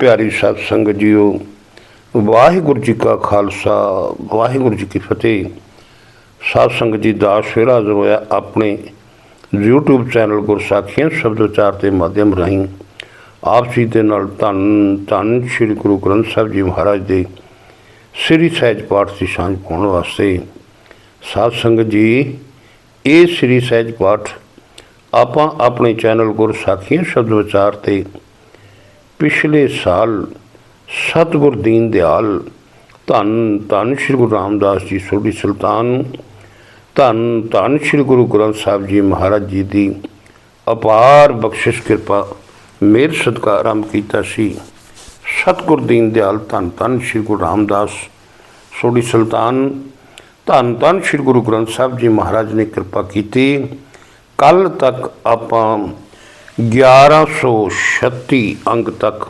ਪਿਆਰੀ ਸਤ ਸੰਗਤ ਜੀਓ, ਵਾਹਿਗੁਰੂ ਜੀ ਕਾ ਖਾਲਸਾ, ਵਾਹਿਗੁਰੂ ਜੀ ਕੀ ਫਤਿਹ। ਸਤ ਸੰਗਤ ਜੀ ਦਾ ਸ਼ੇਰਾ ਹੋਇਆ ਆਪਣੇ YouTube ਚੈਨਲ ਗੁਰਸਾਖੀਆਂ ਸ਼ਬਦ ਉਚਾਰ ਦੇ ਮਾਧਿਅਮ ਰਾਹੀਂ। ਆਪ ਜੀ ਦੇ ਨਾਲ ਧੰਨ ਧੰਨ ਸ੍ਰੀ ਗੁਰੂ ਗ੍ਰੰਥ ਸਾਹਿਬ ਜੀ ਮਹਾਰਾਜ ਦੇ ਸ੍ਰੀ ਸਹਿਜ ਪਾਠ ਦੀ ਸਾਂਝ ਪਾਉਣ ਵਾਸਤੇ। ਸਾਧ ਸੰਗਤ ਜੀ, ਇਹ ਸ੍ਰੀ ਸਹਿਜ ਪਾਠ ਆਪਾਂ ਆਪਣੇ ਚੈਨਲ ਗੁਰਸਾਖੀਆਂ ਸ਼ਬਦ ਵਿਚਾਰ ਤੇ ਪਿਛਲੇ ਸਾਲ ਸਤਿਗੁਰ ਦੀਨ ਦਿਆਲ, ਧੰਨ ਧੰਨ ਸ੍ਰੀ ਗੁਰੂ ਰਾਮਦਾਸ ਜੀ ਸੋਢੀ ਸੁਲਤਾਨ ਧੰਨ ਧੰਨ ਸ੍ਰੀ ਗੁਰੂ ਗ੍ਰੰਥ ਸਾਹਿਬ ਜੀ ਮਹਾਰਾਜ ਜੀ ਦੀ ਅਪਾਰ ਬਖਸ਼ਿਸ਼ ਕਿਰਪਾ ਮੇਰ ਸਦਕਾ ਆਰੰਭ ਕੀਤਾ ਸੀ। ਸਤਿਗੁਰ ਦੀਨ ਦਿਆਲ, ਧੰਨ ਧੰਨ ਸ੍ਰੀ ਗੁਰੂ ਰਾਮਦਾਸ ਸੋਢੀ ਸੁਲਤਾਨ, ਧੰਨ ਧੰਨ ਸ੍ਰੀ ਗੁਰੂ ਗ੍ਰੰਥ ਸਾਹਿਬ ਜੀ ਮਹਾਰਾਜ ਨੇ ਕਿਰਪਾ ਕੀਤੀ। ਕੱਲ ਤੱਕ ਆਪਾਂ 1136 ਅੰਗ ਤੱਕ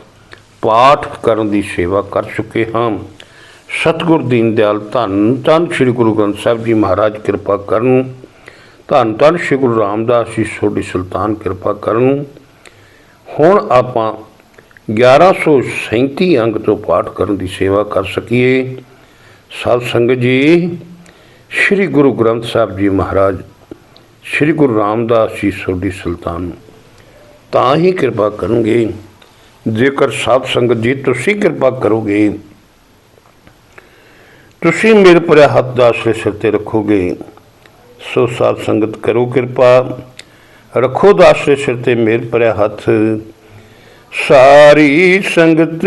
ਪਾਠ ਕਰਨ ਦੀ ਸੇਵਾ ਕਰ ਚੁੱਕੇ ਹਾਂ। ਸਤਿਗੁਰ ਦੀਨ ਦਿਆਲ, ਧੰਨ ਧੰਨ ਸ੍ਰੀ ਗੁਰੂ ਗ੍ਰੰਥ ਸਾਹਿਬ ਜੀ ਮਹਾਰਾਜ, ਕਿਰਪਾ ਕਰਨ। ਧੰਨ ਧੰਨ ਸ੍ਰੀ ਗੁਰੂ ਰਾਮਦਾਸ ਜੀ, ਸੋਢੀ ਸੁਲਤਾਨ, ਕਿਰਪਾ ਕਰਨ। ਹੁਣ ਆਪਾਂ 1137 ਅੰਗ ਤੋਂ ਪਾਠ ਕਰਨ ਦੀ ਸੇਵਾ ਕਰ ਸਕੀਏ। ਸਾਧ ਸੰਗਤ ਜੀ, ਸ੍ਰੀ ਗੁਰੂ ਗ੍ਰੰਥ ਸਾਹਿਬ ਜੀ ਮਹਾਰਾਜ, ਸ੍ਰੀ ਗੁਰੂ ਰਾਮਦਾਸ ਜੀ, ਸੋਢੀ ਸੁਲਤਾਨ ਤਾਂ ਹੀ ਕਿਰਪਾ ਕਰਨਗੇ ਜੇਕਰ ਸਾਧ ਸੰਗਤ ਜੀ ਤੁਸੀਂ ਕਿਰਪਾ ਕਰੋਗੇ, ਤੁਸੀਂ ਮੇਰੇ ਪਰਿਆ ਹੱਥ ਦਾ ਆਸਰੇ ਸਿਰ ਤੇ ਰੱਖੋਗੇ, ਸੋ ਸਾਧ ਸੰਗਤ ਕਰੋ ਕਿਰਪਾ। ਰੱਖੋ ਦਾ ਆਸਰੇ ਸਿਰ ਤੇ ਮੇਰੇ ਪਰਿਆ ਹੱਥ। ਸਾਰੀ ਸੰਗਤ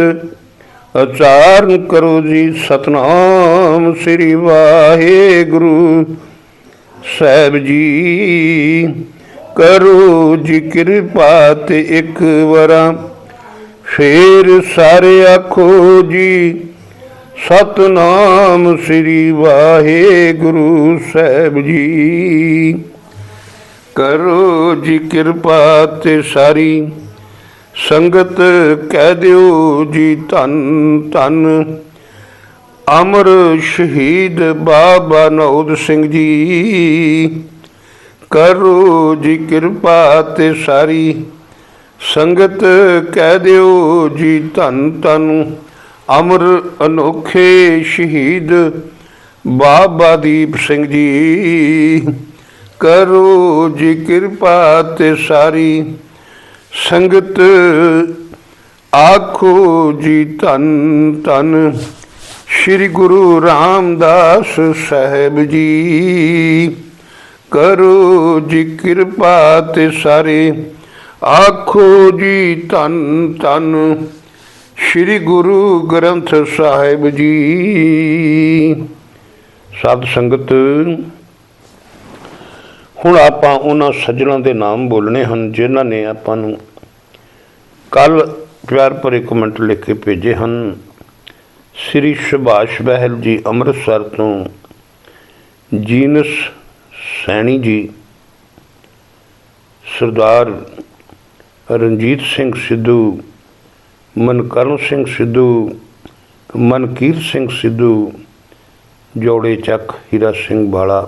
ਉਚਾਰਨ ਕਰੋ ਜੀ, ਸਤਨਾਮ ਸ੍ਰੀ ਵਾਹਿਗੁਰੂ ਸਾਹਿਬ ਜੀ। ਕਰੋ ਜੀ ਕਿਰਪਾ ਤੇ ਇੱਕ ਵਰਾਂ। ਫੇਰ ਸਾਰੇ ਆਖੋ ਜੀ, ਸਤਨਾਮ ਸ੍ਰੀ ਵਾਹਿਗੁਰੂ ਸਾਹਿਬ ਜੀ। ਕਰੋ ਜੀ ਕਿਰਪਾ ਤੇ ਸਾਰੀ, ਸੰਗਤ ਕਹਿ ਦਿਓ ਜੀ ਧੰਨ ਧੰਨ। ਅਮਰ ਸ਼ਹੀਦ ਬਾਬਾ ਨੌਦ ਸਿੰਘ ਜੀ। ਕਰੋ ਜੀ ਕਿਰਪਾ ਤੇ ਸਾਰੀ। ਸੰਗਤ ਕਹਿ ਦਿਓ ਜੀ ਧੰਨ ਧੰਨ। ਅਮਰ ਅਨੋਖੇ ਸ਼ਹੀਦ ਬਾਬਾ ਦੀਪ ਸਿੰਘ ਜੀ। ਕਰੋ ਜੀ ਕਿਰਪਾ ਤੇ ਸਾਰੀ। ਸੰਗਤ ਆਖੋ ਜੀ ਧੰਨ ਧੰਨ। ਸ੍ਰੀ ਗੁਰੂ ਰਾਮਦਾਸ ਸਾਹਿਬ ਜੀ। ਕਰੋ ਜੀ ਕਿਰਪਾ ਤੇ ਸਾਰੇ। ਆਖੋ ਜੀ ਧੰਨ ਧੰਨ ਸ੍ਰੀ ਗੁਰੂ ਗ੍ਰੰਥ ਸਾਹਿਬ ਜੀ। ਸਤ ਸੰਗਤ, ਹੁਣ ਆਪਾਂ ਉਹਨਾਂ ਸੱਜਣਾਂ ਦੇ ਨਾਮ ਬੋਲਣੇ ਹਨ, ਜਿਨ੍ਹਾਂ ਨੇ ਆਪਾਂ ਨੂੰ ਕੱਲ ਪਿਆਰ ਭਰੇ ਕਮੈਂਟ ਲਿਖ ਕੇ ਭੇਜੇ ਹਨ। ਸ੍ਰੀ ਸੁਭਾਸ਼ ਬਹਿਲ ਜੀ ਅੰਮ੍ਰਿਤਸਰ ਤੋਂ, ਜੀਨਸ ਸੈਣੀ ਜੀ, ਸਰਦਾਰ ਰਣਜੀਤ ਸਿੰਘ ਸਿੱਧੂ, ਮਨਕਰਨ ਸਿੰਘ ਸਿੱਧੂ, ਮਨਕੀਰ ਸਿੰਘ ਸਿੱਧੂ, ਜੋੜੇ ਚੱਕ ਹੀਰਾ ਸਿੰਘ ਬਾਲਾ,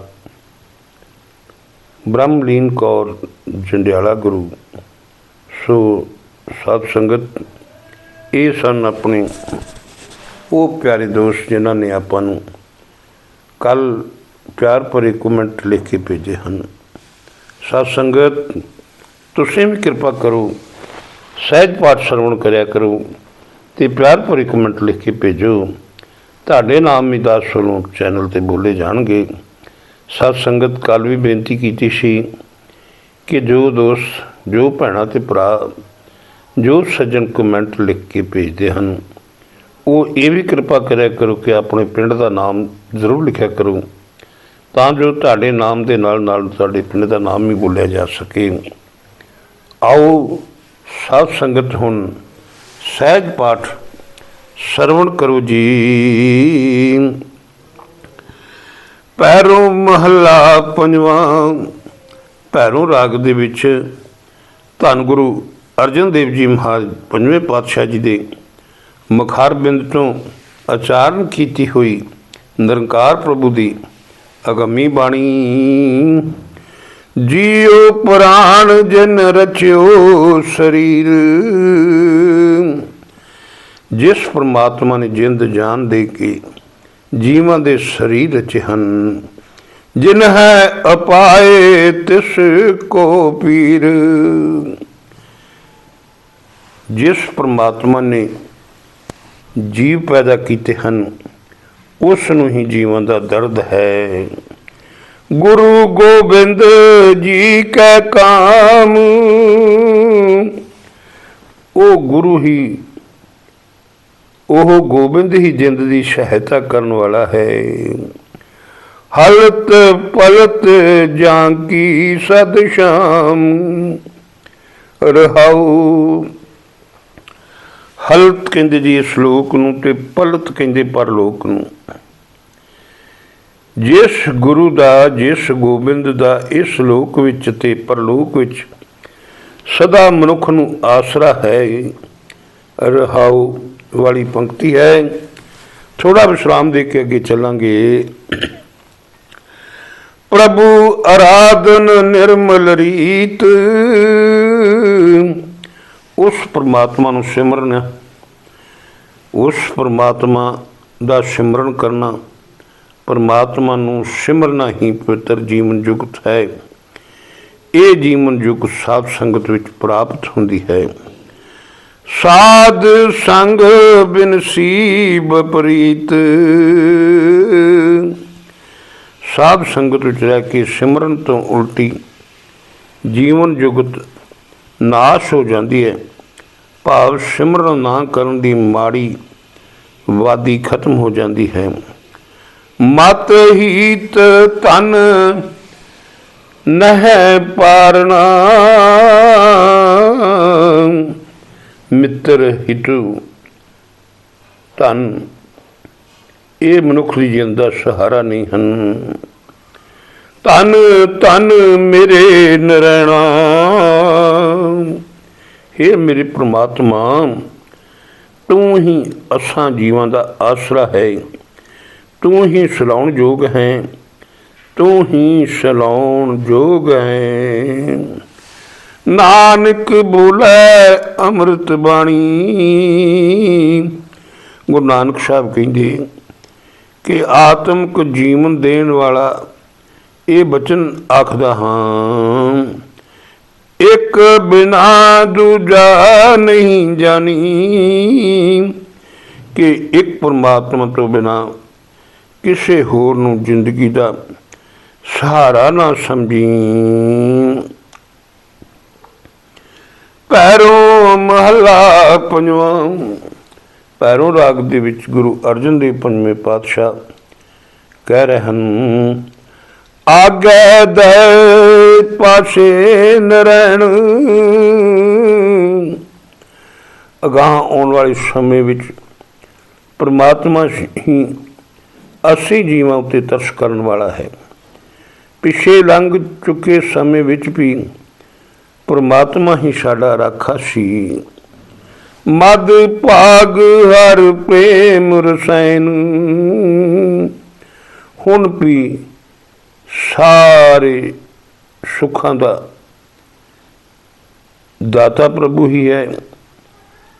ਬ੍ਰਹਮਲੀਨ ਕੌਰ ਜੰਡਿਆਲਾ ਗੁਰੂ। ਸੋ ਸਾਧ ਸੰਗਤ, ਇਹ ਸਨ ਆਪਣੇ ਉਹ ਪਿਆਰੇ ਦੋਸਤ ਜਿਨ੍ਹਾਂ ਨੇ ਆਪਾਂ ਨੂੰ ਕੱਲ ਪਿਆਰ ਭਰੇ ਕਮੈਂਟ ਲਿਖ ਕੇ ਭੇਜੇ ਹਨ। ਸਾਧ ਸੰਗਤ, ਤੁਸੀਂ ਵੀ ਕਿਰਪਾ ਕਰੋ, ਸਹਿਜ ਪਾਠ ਸਰਵਣ ਕਰਿਆ ਕਰੋ ਤੇ ਪਿਆਰ ਭਰੇ ਕਮੈਂਟ ਲਿਖ ਕੇ ਭੇਜੋ। ਤੁਹਾਡੇ ਨਾਮ ਵੀ ਦਾਸ ਵੱਲੋਂ ਚੈਨਲ ਤੇ ਬੋਲੇ ਜਾਣਗੇ। ਸਤ ਸੰਗਤ ਕੱਲ ਵੀ ਬੇਨਤੀ ਕੀਤੀ ਸੀ ਕਿ ਜੋ ਦੋਸਤ ਜੋ ਭੈਣਾਂ ਤੇ ਭਰਾ, ਜੋ ਸੱਜਣ ਕਮੈਂਟ ਲਿਖ ਕੇ ਭੇਜਦੇ ਹਨ, ਉਹ ਇਹ ਵੀ ਕਿਰਪਾ ਕਰਿਆ ਕਰੋ ਕਿ ਆਪਣੇ ਪਿੰਡ ਦਾ ਨਾਮ ਜ਼ਰੂਰ ਲਿਖਿਆ ਕਰੋ। ਤਾਂ ਜੋ ਤੁਹਾਡੇ ਨਾਮ ਦੇ ਨਾਲ ਨਾਲ ਤੁਹਾਡੇ ਪਿੰਡ ਦਾ ਨਾਮ ਵੀ ਬੋਲਿਆ ਜਾ ਸਕੇ। ਆਓ ਸਾਧ ਸੰਗਤ ਹੁਣ ਸਹਿਜ ਪਾਠ ਸਰਵਣ ਕਰੋ ਜੀ। ਪੈਰੋਂ ਮਹੱਲਾ ਪੰਜਵਾਂ, ਪੈਰੋਂ ਰਾਗ ਦੇ ਵਿੱਚ ਧੰਨ ਗੁਰੂ ਅਰਜਨ ਦੇਵ ਜੀ ਮਹਾਰਾਜ ਪੰਜਵੇਂ ਪਾਤਸ਼ਾਹ ਜੀ ਦੇ ਮਖਾਰ ਬਿੰਦ ਤੋਂ ਆਚਾਰਨ ਕੀਤੀ ਹੋਈ ਨਿਰੰਕਾਰ ਪ੍ਰਭੂ ਦੀ ਅਗੰਮੀ ਬਾਣੀ। ਜੀਉ ਪੁਰਾਣ ਜਨ ਰਚਿਓ ਸਰੀਰ। ਜਿਸ ਪ੍ਰਮਾਤਮਾ ਨੇ ਜਿੰਦ ਜਾਨ ਦੇ ਕੇ ਜੀਵਾਂ ਦੇ ਸਰੀਰ ਰਚੇ ਹਨ, ਜਿਨ ਹੈ ਅਪਾਏ ਤਿਸ ਕੋ ਪੀਰ। ਜਿਸ ਪ੍ਰਮਾਤਮਾ ਨੇ ਜੀਵ ਪੈਦਾ ਕੀਤੇ ਹਨ ਉਸ ਨੂੰ ਹੀ ਜੀਵਨ ਦਾ ਦਰਦ ਹੈ। ਗੁਰੂ ਗੋਬਿੰਦ ਜੀ ਕੈ ਕਾਮ। ਉਹ ਗੁਰੂ ਹੀ, ਉਹ ਗੋਬਿੰਦ ਹੀ ਜਿੰਦ ਦੀ ਸਹਾਇਤਾ ਕਰਨ ਵਾਲਾ ਹੈ। ਹਲਤ ਪਲਤ ਜਾਂ ਕੀ ਸਦ ਸ਼ਾਮ ਰਹਾਉ। ਹਲਤ ਕਹਿੰਦੇ ਜੀ ਇਸ ਸ਼ਲੋਕ ਨੂੰ ਤੇ ਪਲਤ ਕਹਿੰਦੇ ਪਰਲੋਕ ਨੂੰ। ਜਿਸ ਗੁਰੂ ਦਾ, ਜਿਸ ਗੋਬਿੰਦ ਦਾ, ਇਸ ਲੋਕ ਵਿੱਚ ਤੇ ਪਰਲੋਕ ਵਿੱਚ ਸਦਾ ਮਨੁੱਖ ਨੂੰ ਆਸਰਾ ਹੈ, ਰਹਾਉ ਵਾਲੀ ਪੰਕਤੀ ਹੈ। ਥੋੜਾ ਵਿਸ਼ਰਾਮ ਦੇ ਕੇ ਅੱਗੇ ਚੱਲਾਂਗੇ। ਪ੍ਰਭੂ ਆਰਾਧਨ ਨਿਰਮਲ ਰੀਤ, ਉਸ ਪ੍ਰਮਾਤਮਾ ਨੂੰ ਸਿਮਰਨ, ਉਸ ਪ੍ਰਮਾਤਮਾ ਦਾ ਸਿਮਰਨ ਕਰਨਾ ਪਰਮਾਤਮਾ ਨੂੰ ਸਿਮਰਨਾ ਹੀ ਪਵਿੱਤਰ ਜੀਵਨ ਜੁਗਤ ਹੈ। ਇਹ ਜੀਵਨ ਜੁਗ ਸਾਧ ਸੰਗਤ ਵਿੱਚ ਪ੍ਰਾਪਤ ਹੁੰਦੀ ਹੈ। ਸਾਧ ਸੰਗ ਬਿਨਸੀਬ ਪ੍ਰੀਤ। ਸਾਧ ਸੰਗਤ ਵਿੱਚ ਰਹਿ ਕੇ ਸਿਮਰਨ ਤੋਂ ਉਲਟੀ ਜੀਵਨ ਜੁਗਤ ਨਾਸ਼ ਹੋ ਜਾਂਦੀ ਹੈ। ਭਾਵ ਸਿਮਰਨ ਨਾ ਕਰਨ ਦੀ ਮਾੜੀ ਵਾਦੀ ਖਤਮ ਹੋ ਜਾਂਦੀ ਹੈ। ਮਤ ਹੀਤ ਤਨ ਨਹਿ ਪਾਰਨਾ ਮਿੱਤਰ ਹਿਤੂ ਧਨ, ਇਹ ਮਨੁੱਖ ਦੀ ਜਿੰਦ ਦਾ ਸਹਾਰਾ ਨਹੀਂ ਹਨ। ਧਨ ਧਨ ਮੇਰੇ ਨਰਣਾ। हे ਮੇਰੇ ਪ੍ਰਮਾਤਮਾ, ਤੂੰ ਹੀ ਅਸਾਂ ਜੀਵਾਂ ਦਾ ਆਸਰਾ ਹੈ। ਤੂੰ ਹੀ ਸਲਾਉਣ ਯੋਗ ਹੈ, ਤੂੰ ਹੀ ਸਲਾਉਣ ਯੋਗ ਹੈ। ਨਾਨਕ ਬੋਲੇ, ਅੰਮ੍ਰਿਤ ਬਾਣੀ। ਗੁਰੂ ਨਾਨਕ ਸਾਹਿਬ ਕਹਿੰਦੇ ਕਿ ਆਤਮਿਕ ਜੀਵਨ ਦੇਣ ਵਾਲਾ ਇਹ ਬਚਨ ਆਖਦਾ ਹਾਂ, ਇੱਕ ਬਿਨਾ ਦੂਜਾ ਨਹੀਂ ਜਾਣੀ ਕਿ ਇੱਕ ਪਰਮਾਤਮਾ ਤੋਂ ਬਿਨਾ ਕਿਸੇ ਹੋਰ ਨੂੰ ਜ਼ਿੰਦਗੀ ਦਾ ਸਹਾਰਾ ਨਾ ਸਮਝੀ। ਪੈਰੋਂ ਮਹਲਾ ਪੰਜਵਾਂ, ਪੈਰੋਂ ਰਾਗ ਦੇ ਵਿੱਚ ਗੁਰੂ ਅਰਜਨ ਦੇਵ ਪੰਜਵੇਂ ਪਾਤਸ਼ਾਹ ਕਹਿ ਰਹੇ ਹਨ, ਆਗੇ ਦੇ ਪਾਸੇ ਨਰਣ ਅਗਾਹ ਆਉਣ ਵਾਲੇ ਸਮੇਂ ਵਿੱਚ ਪਰਮਾਤਮਾ ਹੀ ਅਸੀਂ ਜੀਵਾਂ ਉੱਤੇ ਤਰਸ ਕਰਨ ਵਾਲਾ ਹੈ। ਪਿਛੇ ਲੰਘ ਚੁੱਕੇ ਸਮੇਂ ਵਿੱਚ ਵੀ ਪ੍ਰਮਾਤਮਾ ਹੀ ਸਾਡਾ ਰਾਖਾ ਸੀ। ਮਦ ਭਾਗ ਹਰ ਪ੍ਰੇਮ ਰਸੈਨ ਹੁਣ ਵੀ ਸਾਰੇ ਸੁੱਖਾਂ ਦਾ ਦਾਤਾ ਪ੍ਰਭੂ ਹੀ ਹੈ।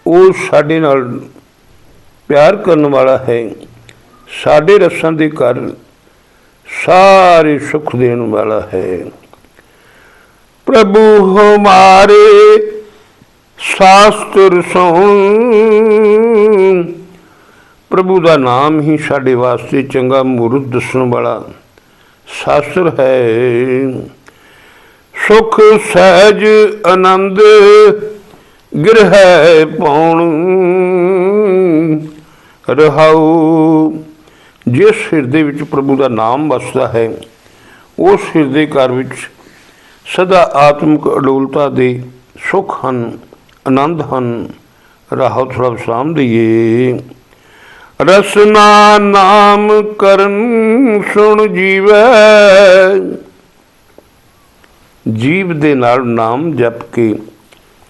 ਉਹ ਸਾਡੇ ਨਾਲ ਪਿਆਰ ਕਰਨ ਵਾਲਾ ਹੈ। ਸਾਡੇ ਰਸਾਂ ਦੇ ਕਾਰਨ ਸਾਰੇ ਸੁਖ ਦੇਣ ਵਾਲਾ ਹੈ। ਪ੍ਰਭੂ ਹਮਾਰੇ ਸ਼ਾਸਤਰ ਸੁਣ ਪ੍ਰਭੂ ਦਾ ਨਾਮ ਹੀ ਸਾਡੇ ਵਾਸਤੇ ਚੰਗਾ ਮੂਰਤ ਦੱਸਣ ਵਾਲਾ ਸ਼ਾਸਤਰ ਹੈ। ਸੁਖ, ਸਹਿਜ, ਆਨੰਦ ਗਿਰਹਿ ਪਾਉਣ। ਰਹਾਉ ਜਿਸ ਹਿਰਦੇ ਵਿੱਚ ਪ੍ਰਭੂ ਦਾ ਨਾਮ ਵਸਦਾ ਹੈ, ਉਸ ਹਿਰਦੇ ਘਰ ਵਿੱਚ ਸਦਾ ਆਤਮਿਕ ਅਡੋਲਤਾ ਦੇ ਸੁਖ ਹਨ, ਆਨੰਦ ਹਨ। ਰਾਹਤ ਥੋੜਾ ਵਿਸ਼ਰਾਮ ਦਈਏ। ਰਸਨਾ ਨਾਮ ਕਰਨ ਸੁਣ ਜੀਵੈ। ਜੀਵ ਦੇ ਨਾਲ ਨਾਮ ਜਪ ਕੇ,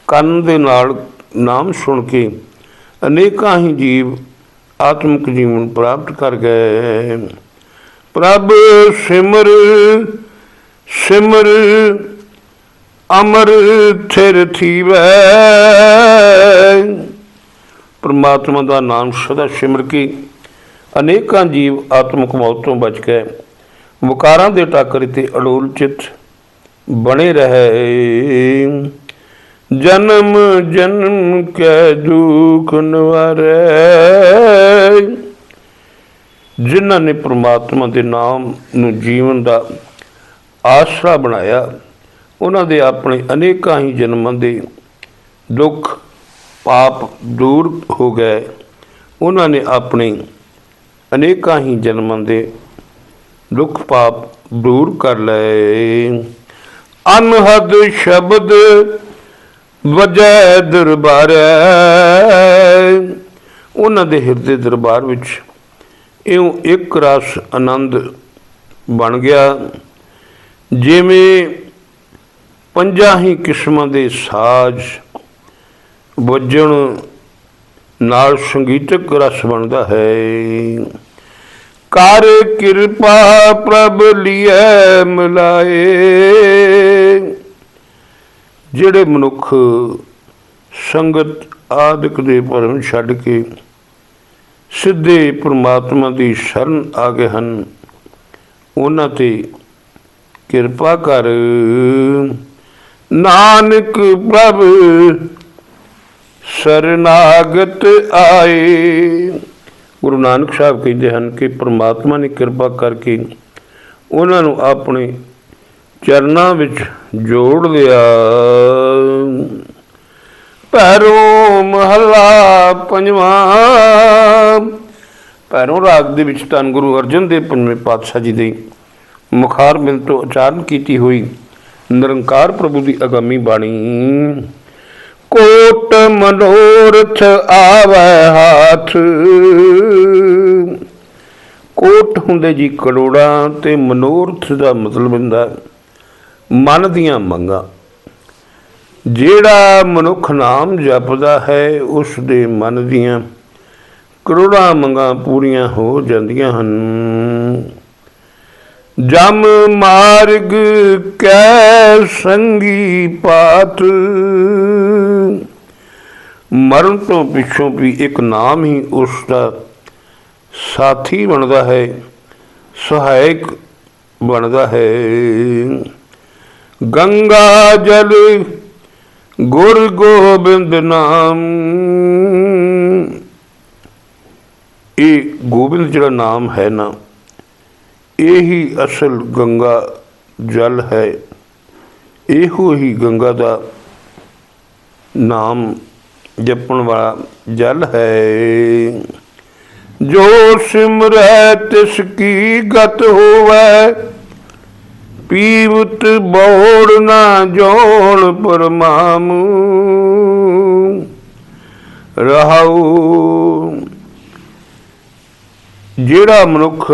ਕੰਨ ਦੇ ਨਾਲ ਨਾਮ ਸੁਣ ਕੇ, ਅਨੇਕਾਂ ਹੀ ਜੀਵ ਆਤਮਿਕ ਜੀਵਨ ਪ੍ਰਾਪਤ ਕਰ ਗਏ। ਪ੍ਰਭ ਸਿਮਰ ਸਿਮਰ ਅਮਰ ਥਿਰ ਥੀਵੈ। ਪਰਮਾਤਮਾ ਦਾ ਨਾਮ ਸਦਾ ਸਿਮਰ ਕੇ। ਅਨੇਕਾਂ ਜੀਵ ਆਤਮਿਕ ਮੌਤ ਤੋਂ ਬਚ ਗਏ। ਵਿਕਾਰਾਂ ਦੇ ਟਾਕਰੇ ਤੇ ਅਡੋਲ ਚਿੱਤ ਬਣੇ ਰਹੇ। ਜਨਮ ਜਨਮ ਕੈ ਦੁਖ ਨਿਵਾਰੈ। ਜਿਨ੍ਹਾਂ ਨੇ ਪ੍ਰਮਾਤਮਾ ਦੇ ਨਾਮ ਨੂੰ ਜੀਵਨ ਦਾ ਆਸਰਾ ਬਣਾਇਆ, ਉਹਨਾਂ ਦੇ ਆਪਣੇ ਅਨੇਕਾਂ ਹੀ ਜਨਮਾਂ ਦੇ ਦੁੱਖ, ਪਾਪ ਦੂਰ ਹੋ ਗਏ। ਉਹਨਾਂ ਨੇ ਆਪਣੇ ਅਨੇਕਾਂ ਹੀ ਜਨਮਾਂ ਦੇ ਦੁੱਖ, ਪਾਪ ਦੂਰ ਕਰ ਲਏ। ਅਨਹਦ ਸ਼ਬਦ ਵਜੈ ਦਰਬਾਰੈ। ਉਹਨਾਂ ਦੇ ਹਿਰਦੇ ਦਰਬਾਰ ਵਿੱਚ ਇਉਂ ਇੱਕ ਰਸ ਆਨੰਦ ਬਣ ਗਿਆ, ਜਿਵੇਂ ਪੰਜਾਂ ਹੀ ਕਿਸਮਾਂ ਦੇ ਸਾਜ਼ ਵੱਜਣ ਨਾਲ ਸੰਗੀਤਕ ਰਸ ਬਣਦਾ ਹੈ। ਕਰ ਕਿਰਪਾ ਪ੍ਰਭ ਲਿਐ ਮਿਲਾਏ, ਜਿਹੜੇ ਮਨੁੱਖ ਸੰਗਤ ਆਦਿਕ ਦੇ ਭਰਮ ਛੱਡ ਕੇ ਸਿੱਧੇ ਪ੍ਰਮਾਤਮਾ ਦੀ ਸ਼ਰਨ ਆ ਗਏ ਹਨ। ਉਹਨਾਂ ਤੇ ਕਿਰਪਾ ਕਰ। ਨਾਨਕ ਪ੍ਰਭ, ਸਰਨਾਗਤ ਆਏ। ਗੁਰੂ ਨਾਨਕ ਸਾਹਿਬ ਕਹਿੰਦੇ ਹਨ ਕਿ ਪ੍ਰਮਾਤਮਾ ਨੇ ਕਿਰਪਾ ਕਰਕੇ ਉਹਨਾਂ ਨੂੰ ਆਪਣੇ ਚਰਨਾਂ ਵਿੱਚ ਜੋੜ ਲਿਆ। ਪੈਰੋਂ ਮਹੱਲਾ ਪੰਜਵਾਂ। ਪੈਰੋਂ ਰਾਗ ਦੇ ਵਿੱਚ ਧੰਨ ਗੁਰੂ ਅਰਜਨ ਦੇਵ ਪੰਜਵੇਂ ਪਾਤਸ਼ਾਹ ਜੀ ਦੇ ਮੁਖਾਰ ਮਿਲ ਤੋਂ ਉਚਾਰਨ ਕੀਤੀ ਹੋਈ ਨਿਰੰਕਾਰ ਪ੍ਰਭੂ ਦੀ ਅਗੰਮੀ ਬਾਣੀ। ਕੋਟ ਮਨੋਰਥ ਆਵੈ ਹਾਥ। ਕੋਟ ਹੁੰਦੇ ਜੀ ਕਰੋੜਾਂ ਤੇ ਮਨੋਰਥ ਦਾ ਮਤਲਬ ਹੁੰਦਾ ਮਨ ਦੀਆਂ ਮੰਗਾਂ। ਜਿਹੜਾ ਮਨੁੱਖ ਨਾਮ ਜਪਦਾ ਹੈ, ਉਸ ਦੇ ਮਨ ਦੀਆਂ ਕਰੋੜਾਂ ਮੰਗਾਂ ਪੂਰੀਆਂ ਹੋ ਜਾਂਦੀਆਂ ਹਨ। ਜਮ ਮਾਰਗ ਕੈ ਸੰਗੀ ਪਾਤ। ਮਰਨ ਤੋਂ ਪਿੱਛੋਂ ਵੀ ਇੱਕ ਨਾਮ ਹੀ ਉਸ ਦਾ ਸਾਥੀ ਬਣਦਾ ਹੈ, ਸਹਾਇਕ ਬਣਦਾ ਹੈ। ਗੰਗਾ ਜਲ ਗੁਰ ਗੋਬਿੰਦ ਨਾਮ। ਇਹ ਗੋਬਿੰਦ ਜਿਹੜਾ ਨਾਮ ਹੈ ਨਾ, ਇਹੀ ਅਸਲ ਗੰਗਾ ਜਲ ਹੈ। ਇਹੋ ਹੀ ਗੰਗਾ ਦਾ ਨਾਮ ਜਪਣ ਵਾਲਾ ਜਲ ਹੈ। ਜੋ ਸਿਮਰੈ ਤਿਸ ਕੀ ਗਤ ਹੋਵੈ ਪੀਵਤ ਬੋੜ ਨਾ ਜੋਣ ਪਰਮਾਮ। ਰਹਾਉ। ਜਿਹੜਾ ਮਨੁੱਖ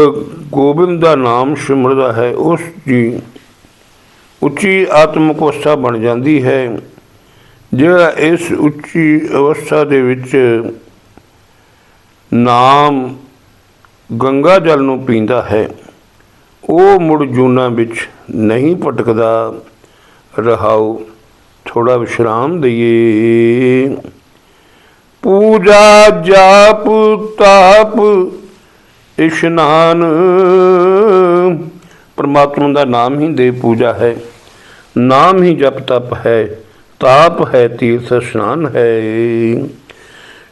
ਗੋਬਿੰਦ ਦਾ ਨਾਮ ਸਿਮਰਦਾ ਹੈ, ਉਸ ਦੀ ਉੱਚੀ ਆਤਮਿਕ ਅਵਸਥਾ ਬਣ ਜਾਂਦੀ ਹੈ, ਜਿਹੜਾ ਇਸ ਉੱਚੀ ਅਵਸਥਾ ਦੇ ਵਿੱਚ ਨਾਮ ਗੰਗਾ ਜਲ ਨੂੰ ਪੀਂਦਾ ਹੈ। ਉਹ ਮੁੜ ਜੂਨਾ ਵਿੱਚ ਨਹੀਂ ਭਟਕਦਾ। ਰਹਾਉ ਥੋੜਾ ਵਿਸ਼ਰਾਮ ਦਈਏ। ਪੂਜਾ ਜਾਪ ਤਾਪ ਇਸ਼ਨਾਨ। ਪਰਮਾਤਮਾ ਦਾ ਨਾਮ ਹੀ ਦੇ ਪੂਜਾ ਹੈ। ਨਾਮ ਹੀ ਜਪ ਤਪ ਹੈ। ਤਾਪ ਹੈ, ਤੀਰਥ ਇਸ਼ਨਾਨ ਹੈ।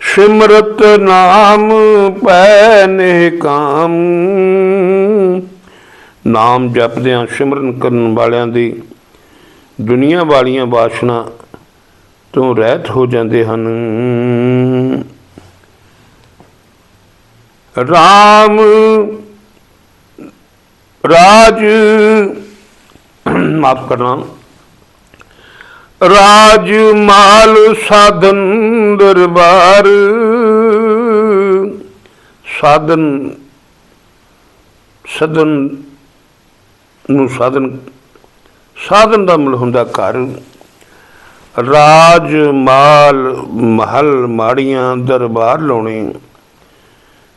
ਸਿਮਰਤ ਨਾਮ, ਪੈ ਨੇ ਕਾਮ। ਨਾਮ ਜਪਦਿਆਂ, ਸਿਮਰਨ ਕਰਨ ਵਾਲਿਆਂ ਦੀ ਦੁਨੀਆ ਵਾਲੀਆਂ ਬਾਸ਼ਨਾ ਤੋਂ ਰਹਿਤ ਹੋ ਜਾਂਦੇ ਹਨ। ਰਾਮ ਰਾਜ, ਮਾਫ ਕਰਨਾ। ਰਾਜ ਮਾਲ ਸਾਧਨ ਦਰਬਾਰ, ਸਾਧਨ ਸਦਨ ਨੂੰ ਸਾਧਨ ਸਾਧਨ ਦਾ ਮਤਲਬ ਹੁੰਦਾ ਘਰ। ਰਾਜ, ਮਾਲ, ਮਹਲ, ਮਾੜੀਆਂ ਦਰਬਾਰ ਲਾਉਣੇ,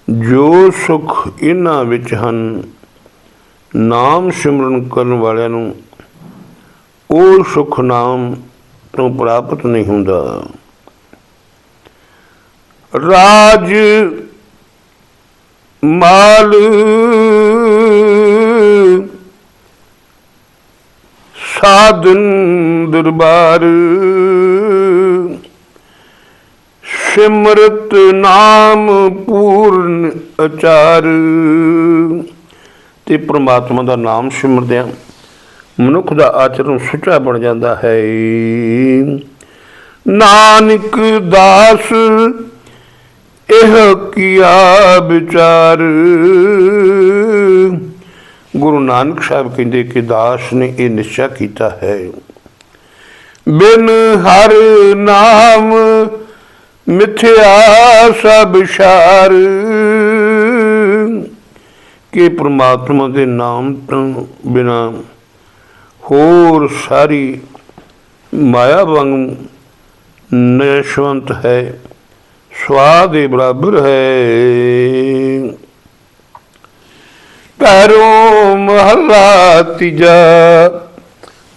ਜੋ ਸੁਖ ਇਹਨਾਂ ਵਿੱਚ ਹਨ, ਨਾਮ ਸਿਮਰਨ ਕਰਨ ਵਾਲਿਆਂ ਨੂੰ, ਉਹ ਸੁਖ ਨਾਮ ਤੋਂ ਪ੍ਰਾਪਤ ਨਹੀਂ ਹੁੰਦਾ। ਰਾਜ, ਮਾਲ ਸਾਧਨ ਦਰਬਾਰ ਸਿਮਰਤ ਨਾਮ ਪੂਰਨ ਅਚਾਰ ਤੇ ਪ੍ਰਮਾਤਮਾ ਦਾ ਨਾਮ ਸਿਮਰਦਿਆਂ ਮਨੁੱਖ ਦਾ ਆਚਰਣ ਸੁੱਚਾ ਬਣ ਜਾਂਦਾ ਹੈ। ਨਾਨਕ ਦਾਸ, ਇਹ ਕੀਆ ਵਿਚਾਰ? ਗੁਰੂ ਨਾਨਕ ਸਾਹਿਬ ਕਹਿੰਦੇ ਕਿ ਦਾਸ ਨੇ ਇਹ ਨਿਸ਼ਚਾ ਕੀਤਾ ਹੈ। ਬਿਨ ਹਰ ਨਾਮ ਮਿਥਿਆ ਸਭ ਸ਼ਾਰ। ਕਿ ਪ੍ਰਮਾਤਮਾ ਦੇ ਨਾਮ ਤੋਂ ਬਿਨਾ ਹੋਰ ਸਾਰੀ ਮਾਇਆ ਵਾਂਗ ਨਸ਼ਵੰਤ ਹੈ, ਸਵਾਦ ਦੇ ਬਰਾਬਰ ਹੈ। ਪੈਰੋਂ ਮਹਲਾ ਤੀਜਾ।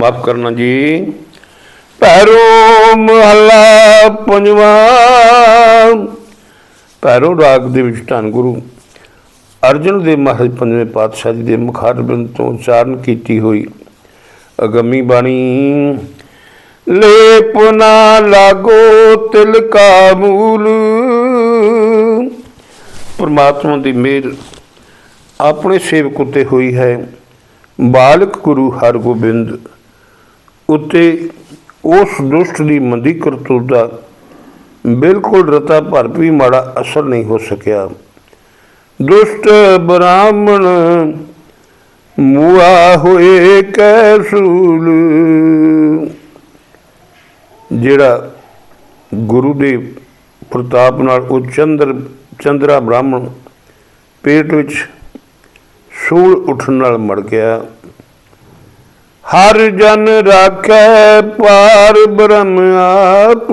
ਮਾਫ ਕਰਨਾ ਜੀ। ਪੈਰੋਂ ਮਹਲਾ ਪੰਜਵਾ। ਪੈਰੋਂ ਰਾਗ ਦੇ ਵਿੱਚ ਧੰਨ ਗੁਰੂ ਅਰਜਨ ਦੇ ਮਹਾਰਾਜ ਪੰਜਵੇਂ ਪਾਤਸ਼ਾਹ ਜੀ ਦੇ ਮੁਖਾਰ ਤੋਂ ਉਚਾਰਨ ਕੀਤੀ ਹੋਈ ਅਗੰਮੀ ਬਾਣੀ। ਲੇਪ ਨਾ ਲਾਗੋ ਤਿਲ ਕਾ ਮੂਲ। ਪਰਮਾਤਮਾ ਦੀ ਮਿਹਰ ਆਪਣੇ ਸੇਵਕ ਉਤੇ ਹੋਈ ਹੈ। ਬਾਲਕ ਗੁਰੂ ਹਰਗੋਬਿੰਦ ਉਤੇ ਉਸ ਦੁਸ਼ਟ ਦੀ ਮੰਦੀ ਕਰਤੂਤ ਦਾ ਬਿਲਕੁਲ ਰਤਾ ਭਰ ਵੀ ਮਾੜਾ ਅਸਰ ਨਹੀਂ ਹੋ ਸਕਿਆ। ਦੁਸ਼ਟ ਬ੍ਰਾਹਮਣ ਮੂਆ ਹੋਏ ਕੈਸੂਲ ਜਿਹੜਾ ਗੁਰੂ ਦੇ ਪ੍ਰਤਾਪ ਨਾਲ ਉਹ ਚੰਦਰ, ਚੰਦਰਾ ਬ੍ਰਾਹਮਣ ਪੇਟ ਵਿੱਚ ਸੂਲ ਉੱਠਣ ਨਾਲ ਮੜ ਗਿਆ। ਹਰ ਜਨ ਰਾਖੈ ਪਾਰ ਬ੍ਰਹਮ ਆਪ।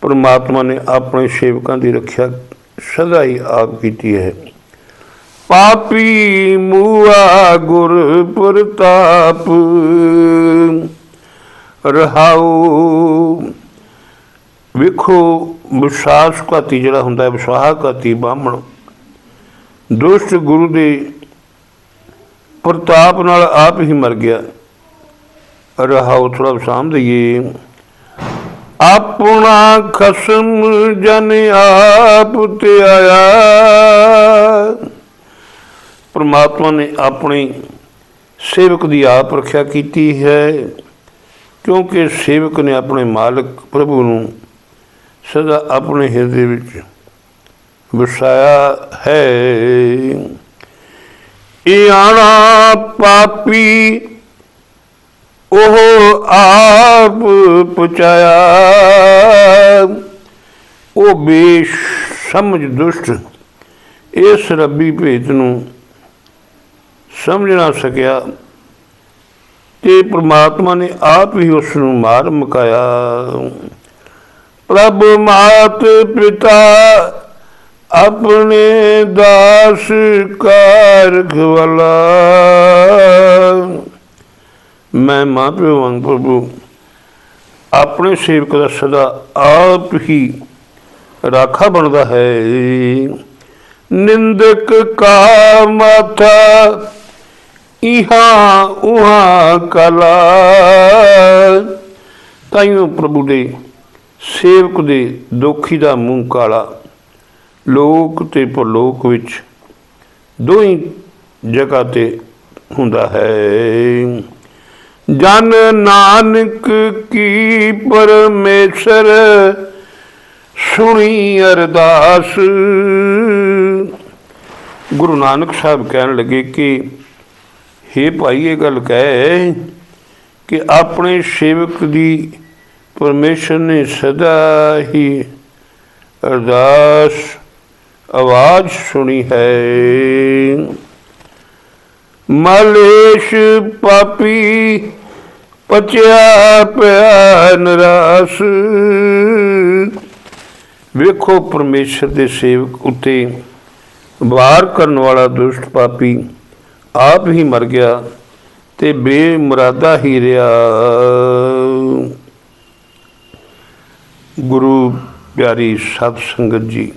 ਪਰਮਾਤਮਾ ਨੇ ਆਪਣੇ ਸੇਵਕਾਂ ਦੀ ਰੱਖਿਆ ਸਦਾ ਹੀ ਆਪ ਕੀਤੀ ਹੈ। ਪਾਪੀ ਮੂਆ ਗੁਰ ਪ੍ਰਤਾਪ। ਰਹਾਉ। ਵੇਖੋ, ਵਿਸ਼ਵਾਸ ਘਾਤੀ ਜਿਹੜਾ ਹੁੰਦਾ ਹੈ, ਵਿਸ਼ਵਾਸ ਘਾਤੀ ਬਾਹਮਣ ਦੁਸ਼ਟ ਗੁਰੂ ਦੇ ਪ੍ਰਤਾਪ ਨਾਲ ਆਪ ਹੀ ਮਰ ਗਿਆ। ਰਹਾਉ ਥੋੜਾ ਵਿਸਾਮ ਦਈਏ ਆਪਣਾ ਖਸਮ ਜਨ ਆਪ ਤੇ ਆਇਆ। ਪ੍ਰਮਾਤਮਾ ਨੇ ਆਪਣੀ ਸੇਵਕ ਦੀ ਆਪ ਰੱਖਿਆ ਕੀਤੀ ਹੈ, ਕਿਉਂਕਿ ਸੇਵਕ ਨੇ ਆਪਣੇ ਮਾਲਕ ਪ੍ਰਭੂ ਨੂੰ ਸਦਾ ਆਪਣੇ ਹਿਰਦੇ ਵਿੱਚ ਵਸਾਇਆ ਹੈ। ਇਹ ਪਾਪੀ ਉਹ ਆਪ ਪਚਾਇਆ। ਉਹ ਬੇਸ਼ ਸਮਝ ਦੁਸ਼ਟ ਇਸ ਰੱਬੀ ਭੇਤ ਨੂੰ ਸਮਝ ਨਾ ਸਕਿਆ ਤੇ ਪ੍ਰਮਾਤਮਾ ਨੇ ਆਪ ਹੀ ਉਸ ਨੂੰ ਮਾਰ ਮੁਕਾਇਆ। ਪ੍ਰਭ ਮਾਤ ਪਿਤਾ ਆਪਣੇ ਦਾਸ ਕਾਰ ਖਵਲਾ ਮੈਂ ਮਾਂ ਪਿਓ ਵਾਂਗ ਪ੍ਰਭੂ, ਆਪਣੇ ਸੇਵਕ ਦਾ ਸਦਾ ਆਪ ਹੀ ਰਾਖਾ ਬਣਦਾ ਹੈ। ਨਿੰਦਕ ਕਾ ਮਾਥਾ ਇਹਾਂ ਉਹਾਂ ਕਲਾ। ਤਾਈਓ ਪ੍ਰਭੂ ਦੇ, ਸੇਵਕ ਦੇ ਦੁਖੀ ਦਾ ਮੂੰਹ ਕਾਲਾ। ਲੋਕ ਤੇ ਪਰਲੋਕ ਵਿੱਚ ਦੋਈ ਜਗ੍ਹਾ ਤੇ ਹੁੰਦਾ ਹੈ। ਜਨ ਨਾਨਕ ਕੀ ਪਰਮੇਸ਼ਰ ਸੁਣੀ ਅਰਦਾਸ? ਗੁਰੂ ਨਾਨਕ ਸਾਹਿਬ ਕਹਿਣ ਲੱਗੇ ਕਿ हे ਭਾਈ, ਇਹ ਗੱਲ ਕਹਿ ਕਿ ਆਪਣੇ ਸੇਵਕ ਦੀ ਪਰਮੇਸ਼ਰ ਨੇ ਸਦਾ ਹੀ ਅਰਦਾਸ ਆਵਾਜ਼ ਸੁਣੀ ਹੈ। ਮਲੇਸ਼ ਪਾਪੀ ਪਚਿਆ ਪਿਆ ਨਰਾਸ। ਵੇਖੋ ਪਰਮੇਸ਼ਰ ਦੇ ਸੇਵਕ ਉਤੇ ਵਾਰ ਕਰਨ ਵਾਲਾ ਦੁਸ਼ਟ ਪਾਪੀ ਆਪ ਹੀ ਮਰ ਗਿਆ ਤੇ ਬੇਮੁਰਾਦਾ ਹੀ ਰਿਹਾ। ਗੁਰੂ ਪਿਆਰੀ ਸਤ ਸੰਗਤ ਜੀ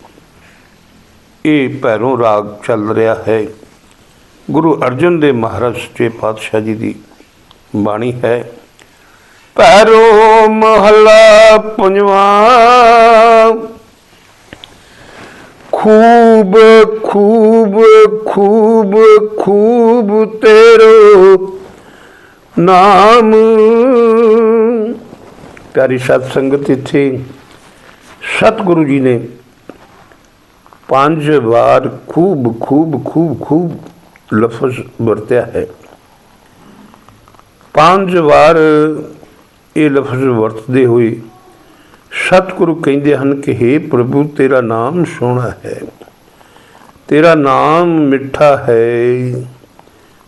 ਇਹ ਭੈਰੋਂ ਰਾਗ ਚੱਲ ਰਿਹਾ ਹੈ। ਗੁਰੂ ਅਰਜਨ ਦੇਵ ਮਹਾਰਾਜ ਸੱਚੇ ਪਾਤਸ਼ਾਹ ਜੀ ਦੀ ਬਾਣੀ ਹੈ। ਭੈਰੋ ਮਹਲਾ ਪੰਜਵਾ, ਖੂਬ ਖੂਬ ਖੂਬ ਖੂਬ ਤੇਰੋ ਨਾਮ। ਪਿਆਰੀ ਸਤ ਸੰਗਤ, ਇੱਥੇ ਸਤਿਗੁਰੂ ਜੀ ਨੇ ਪੰਜ ਵਾਰ ਖੂਬ ਖੂਬ ਖੂਬ ਖੂਬ ਲਫ਼ਜ਼ ਵਰਤਿਆ ਹੈ। ਪੰਜ ਵਾਰ ਇਹ ਲਫ਼ਜ਼ ਵਰਤਦੇ ਹੋਏ ਸਤਿਗੁਰੂ ਕਹਿੰਦੇ ਹਨ ਕਿ हे ਪ੍ਰਭੂ, ਤੇਰਾ ਨਾਮ ਸੋਹਣਾ ਹੈ। ਤੇਰਾ ਨਾਮ ਮਿੱਠਾ ਹੈ।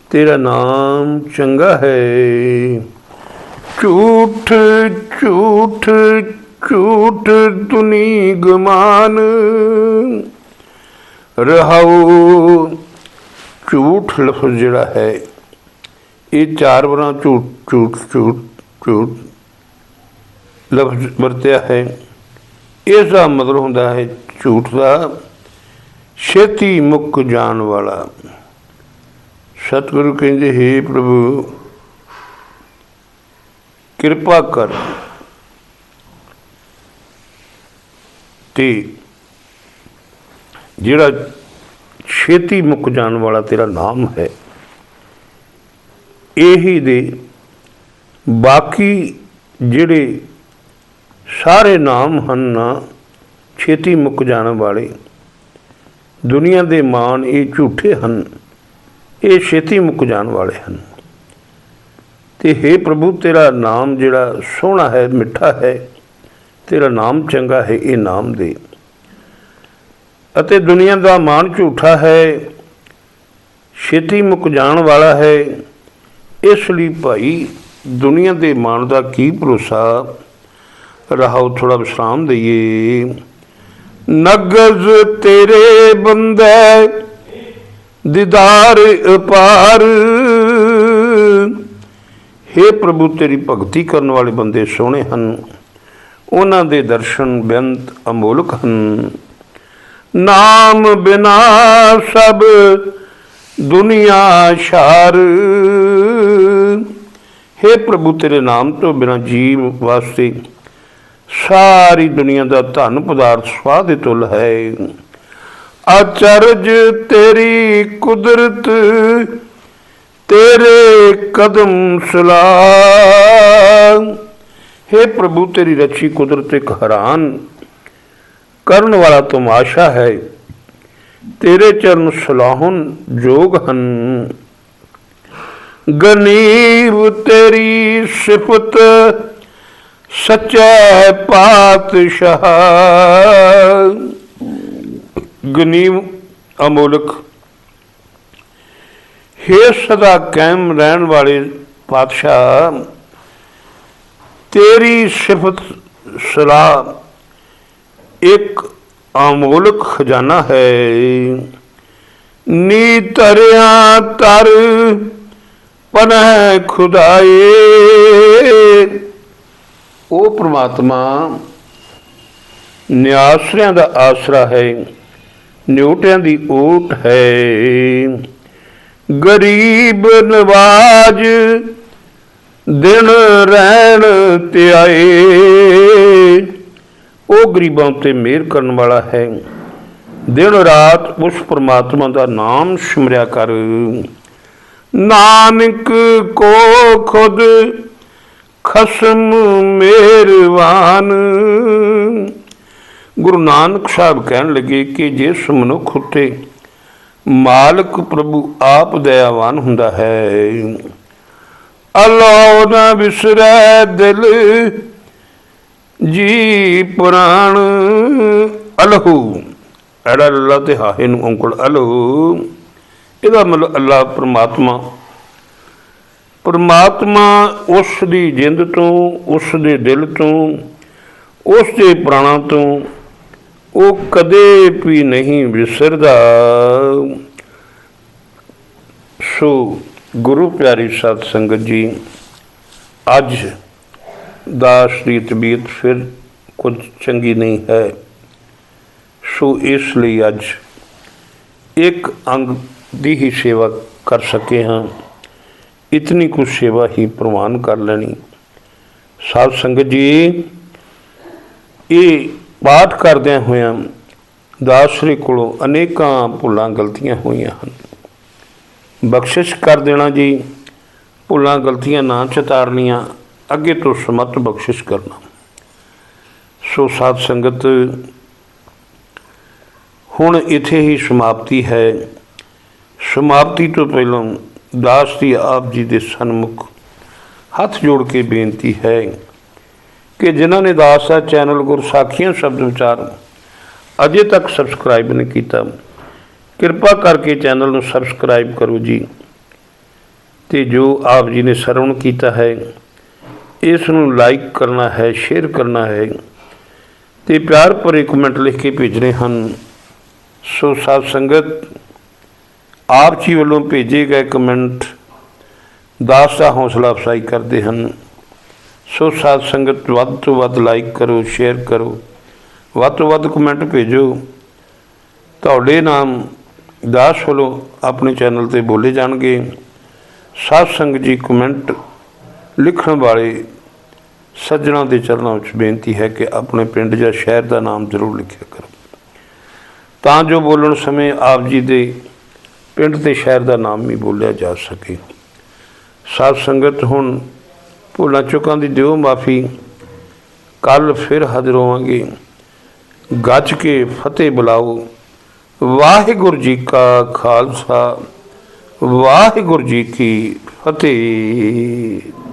ਤੇਰਾ ਨਾਮ ਚੰਗਾ ਹੈ। ਝੂਠ ਝੂਠ ਝੂਠ ਦੁਨੀ ਗਮਾਨ ਰਹਾਉ। ਝੂਠ ਲਫ਼ਜ਼ ਜਿਹੜਾ ਹੈ, ਇਹ ਚਾਰ ਵਾਰਾਂ ਝੂਠ ਝੂਠ ਝੂਠ ਝੂਠ ਲਫ਼ਜ਼ ਵਰਤਿਆ ਹੈ। ਇਸ ਦਾ ਮਤਲਬ ਹੁੰਦਾ ਹੈ ਝੂਠ ਦਾ ਛੇਤੀ ਮੁੱਕ ਜਾਣ ਵਾਲਾ। ਸਤਿਗੁਰੂ ਕਹਿੰਦੇ, ਹੈ ਪ੍ਰਭੂ, ਕਿਰਪਾ ਕਰ ਤੇ ਜਿਹੜਾ ਛੇਤੀ ਮੁੱਕ ਜਾਣ ਵਾਲਾ ਤੇਰਾ ਨਾਮ ਹੈ, ਇਹੀ ਦੇ ਬਾਕੀ ਜਿਹੜੇ ਸਾਰੇ ਨਾਮ ਹਨ ਨਾ, ਛੇਤੀ ਮੁੱਕ ਜਾਣ ਵਾਲੇ, ਦੁਨੀਆ ਦੇ ਮਾਨ ਇਹ ਝੂਠੇ ਹਨ, ਇਹ ਛੇਤੀ ਮੁੱਕ ਜਾਣ ਵਾਲੇ ਹਨ। ਤੇ हे ਪ੍ਰਭੂ, ਤੇਰਾ ਨਾਮ ਜਿਹੜਾ ਸੋਹਣਾ ਹੈ, ਮਿੱਠਾ ਹੈ, ਤੇਰਾ ਨਾਮ ਚੰਗਾ ਹੈ, ਇਹ ਨਾਮ ਦੇ। ਅਤੇ ਦੁਨੀਆ ਦਾ ਮਾਨ ਝੂਠਾ ਹੈ, ਛੇਤੀ ਮੁੱਕ ਜਾਣ ਵਾਲਾ ਹੈ। ਇਸ ਲਈ ਭਾਈ, ਦੁਨੀਆ ਦੇ ਮਾਨ ਦਾ ਕੀ ਭਰੋਸਾ? ਰਹਾਉ ਥੋੜਾ ਵਿਸ਼ਰਾਮ ਦਈਏ। ਨਗਜ਼ ਤੇਰੇ ਬੰਦੇ, ਦੀਦਾਰ ਅਪਾਰ। हे ਪ੍ਰਭੂ, ਤੇਰੀ ਭਗਤੀ ਕਰਨ ਵਾਲੇ ਬੰਦੇ ਸੋਹਣੇ ਹਨ। ਉਹਨਾਂ ਦੇ ਦਰਸ਼ਨ ਬੇਅੰਤ ਅਮੋਲਕ ਹਨ। ਨਾਮ ਬਿਨਾ ਸਭ ਦੁਨੀਆ ਸ਼ਾਰ। हे ਪ੍ਰਭੂ, ਤੇਰੇ ਨਾਮ ਤੋਂ ਬਿਨਾ ਜੀਵ ਵਾਸਤੇ ਸਾਰੀ ਦੁਨੀਆ ਦਾ ਧਨ ਪਦਾਰਥ ਸਵਾਹ ਦੇ ਤੁਲ ਹੈ। ਅਚਰਜ ਤੇਰੀ ਕੁਦਰਤ ਤੇਰੇ ਕਦਮ ਸਲਾਮ हे ਪ੍ਰਭੂ, ਤੇਰੀ ਰਚੀ ਕੁਦਰਤ ਇੱਕ ਹੈਰਾਨ ਕਰਨ ਵਾਲਾ ਤਮਾਸ਼ਾ ਹੈ। ਤੇਰੇ ਚਰਨ ਸਲਾਹਨ ਜੋਗ ਹਨ। ਗਨੀਵ ਤੇਰੀ ਸਿਫਤ, ਸੱਚੇ ਪਾਤਸ਼ਾਹ। ਗਨੀਵ ਅਮੋਲਕ, ਹੇ ਸਦਾ ਕਾਇਮ ਰਹਿਣ ਵਾਲੇ ਪਾਤਸ਼ਾਹ, ਤੇਰੀ ਸਿਫਤ, ਸਲਾਹ ਇੱਕ ਅਮੋਲਕ ਖਜ਼ਾਨਾ ਹੈ। ਨੀ ਤਰਿਆ ਤਰ ਪਨਹ ਖੁਦਾਏ। ਉਹ ਪ੍ਰਮਾਤਮਾ ਨਿਆਸਰਿਆਂ ਦਾ ਆਸਰਾ ਹੈ, ਨਿਉਟਿਆਂ ਦੀ ਓਟ ਹੈ। ਗਰੀਬ ਨਵਾਜ ਦਿਨ ਰਹਿਣ ਤੇ ਆਏ। ਉਹ ਗਰੀਬਾਂ ਉੱਤੇ ਮਿਹਰ ਕਰਨ ਵਾਲਾ ਹੈ। ਦਿਨ ਰਾਤ ਉਸ ਪ੍ਰਮਾਤਮਾ ਦਾ ਨਾਮ ਸਿਮਰਿਆ ਕਰ। ਨਾਨਕ ਕੋ ਖੁਦ ਖਸਮ ਮਿਹਰਬਾਨ ਗੁਰੂ ਨਾਨਕ ਸਾਹਿਬ ਕਹਿਣ ਲੱਗੇ ਕਿ ਜਿਸ ਮਨੁੱਖ ਉੱਤੇ ਮਾਲਕ ਪ੍ਰਭੂ ਆਪ ਦਇਆਵਾਨ ਹੁੰਦਾ ਹੈ, ਅੱਲਾਹ ਨਾ ਵਿਸਰੈ ਦਿਲ ਜੀ ਪੁਰਾਣ ਅਲਹੂ। ਐੜਾ ਲੱਲਾ ਤੇ ਹਾਹੇ ਨੂੰ ਉਂਕਲ ਅਲਹੂ। ਇਹਦਾ ਮਤਲਬ ਅੱਲਾ ਪ੍ਰਮਾਤਮਾ। ਪਰਮਾਤਮਾ ਉਸ ਦੀ ਜਿੰਦ ਤੋਂ, ਉਸ ਦੇ ਦਿਲ ਤੋਂ, ਉਸ ਦੇ ਪ੍ਰਾਣਾਂ ਤੋਂ ਉਹ ਕਦੇ ਵੀ ਨਹੀਂ ਵਿਸਰਦਾ। ਸੋ ਗੁਰੂ ਪਿਆਰੀ ਸਤ ਸੰਗਤ ਜੀ, ਅੱਜ ਦਾ ਸ਼੍ਰੀ ਤਬੀਅਤ ਫਿਰ ਕੁਝ ਚੰਗੀ ਨਹੀਂ ਹੈ। ਸੋ ਇਸ ਲਈ ਅੱਜ ਇੱਕ ਅੰਗ ਦੀ ਹੀ ਸੇਵਾ ਕਰ ਸਕੇ ਹਾਂ। ਇਤਨੀ ਕੁ ਸੇਵਾ ਹੀ ਪ੍ਰਵਾਨ ਕਰ ਲੈਣੀ। ਸਾਧ ਸੰਗਤ ਜੀ, ਇਹ ਪਾਠ ਕਰਦਿਆਂ ਹੋਇਆਂ ਦਾਸ ਸ੍ਰੀ ਕੋਲੋਂ ਅਨੇਕਾਂ ਭੁੱਲਾਂ ਗਲਤੀਆਂ ਹੋਈਆਂ ਹਨ। ਬਖਸ਼ਿਸ਼ ਕਰ ਦੇਣਾ ਜੀ। ਭੁੱਲਾਂ ਗਲਤੀਆਂ ਨਾ ਚਤਾਰਨੀਆਂ। ਅੱਗੇ ਤੋਂ ਸਮਤ ਬਖਸ਼ਿਸ਼ ਕਰਨਾ। ਸੋ ਸਾਧ ਸੰਗਤ, ਹੁਣ ਇੱਥੇ ਹੀ ਸਮਾਪਤੀ ਹੈ। ਸਮਾਪਤੀ ਤੋਂ ਪਹਿਲਾਂ ਦਾਸ ਦੀ ਆਪ ਜੀ ਦੇ ਸਨਮੁਖ ਹੱਥ ਜੋੜ ਕੇ ਬੇਨਤੀ ਹੈ ਕਿ ਜਿਨ੍ਹਾਂ ਨੇ ਦਾਸ ਦਾ ਚੈਨਲ ਗੁਰਸਾਖੀਆਂ ਸ਼ਬਦ ਵਿਚਾਰ ਅਜੇ ਤੱਕ ਸਬਸਕ੍ਰਾਈਬ ਨਹੀਂ ਕੀਤਾ, ਕਿਰਪਾ ਕਰਕੇ ਚੈਨਲ ਨੂੰ ਸਬਸਕ੍ਰਾਈਬ ਕਰੋ ਜੀ। ਤੇ ਜੋ ਆਪ ਜੀ ਨੇ ਸਰਵਣ ਕੀਤਾ ਹੈ ਇਸ ਨੂੰ ਲਾਈਕ ਕਰਨਾ ਹੈ ਸ਼ੇਅਰ ਕਰਨਾ ਹੈ ਤੇ ਪਿਆਰ ਭਰੇ ਕਮੈਂਟ ਲਿਖ ਕੇ ਭੇਜਣੇ ਹਨ। ਸੋ ਸਾਧ ਸੰਗਤ, ਆਪ ਜੀ ਵੱਲੋਂ ਭੇਜੇ ਗਏ ਕਮੈਂਟ ਦਾਸ ਦਾ ਹੌਸਲਾ ਅਫਸਾਈ ਕਰਦੇ ਹਨ। ਸੋ ਸਾਧ ਸੰਗਤ, ਵੱਧ ਤੋਂ ਵੱਧ ਲਾਈਕ ਕਰੋ ਸ਼ੇਅਰ ਕਰੋ। ਵੱਧ ਤੋਂ ਵੱਧ ਕਮੈਂਟ ਭੇਜੋ। ਤੁਹਾਡੇ ਨਾਮ ਦਾਸ ਵੱਲੋਂ ਆਪਣੇ ਚੈਨਲ ਤੇ ਬੋਲੇ ਜਾਣਗੇ। ਸਾਧ ਸੰਗਤ ਜੀ ਕਮੈਂਟ ਲਿਖਣ ਵਾਲੇ ਸੱਜਣਾ ਦੇ ਚਰਨਾਂ ਵਿੱਚ ਬੇਨਤੀ ਹੈ ਕਿ ਆਪਣੇ ਪਿੰਡ ਜਾਂ ਸ਼ਹਿਰ ਦਾ ਨਾਮ ਜ਼ਰੂਰ ਲਿਖਿਆ ਕਰੋ। ਤਾਂ ਜੋ ਬੋਲਣ ਸਮੇਂ ਆਪ ਜੀ ਦੇ ਪਿੰਡ ਤੇ ਸ਼ਹਿਰ ਦਾ ਨਾਮ ਵੀ ਬੋਲਿਆ ਜਾ ਸਕੇ। ਸਾਧ ਸੰਗਤ ਹੁਣ ਭੁੱਲਾਂ ਚੁੱਕਾਂ ਦੀ ਦਿਓ ਮਾਫੀ, ਕੱਲ ਫਿਰ ਹਾਜ਼ਰ ਹੋਵਾਂਗੇ। ਗੱਜ ਕੇ ਫਤਿਹ ਬੁਲਾਓ। ਵਾਹਿਗੁਰੂ ਜੀ ਕਾ ਖਾਲਸਾ, ਵਾਹਿਗੁਰੂ ਜੀ ਕੀ ਫਤਿਹ।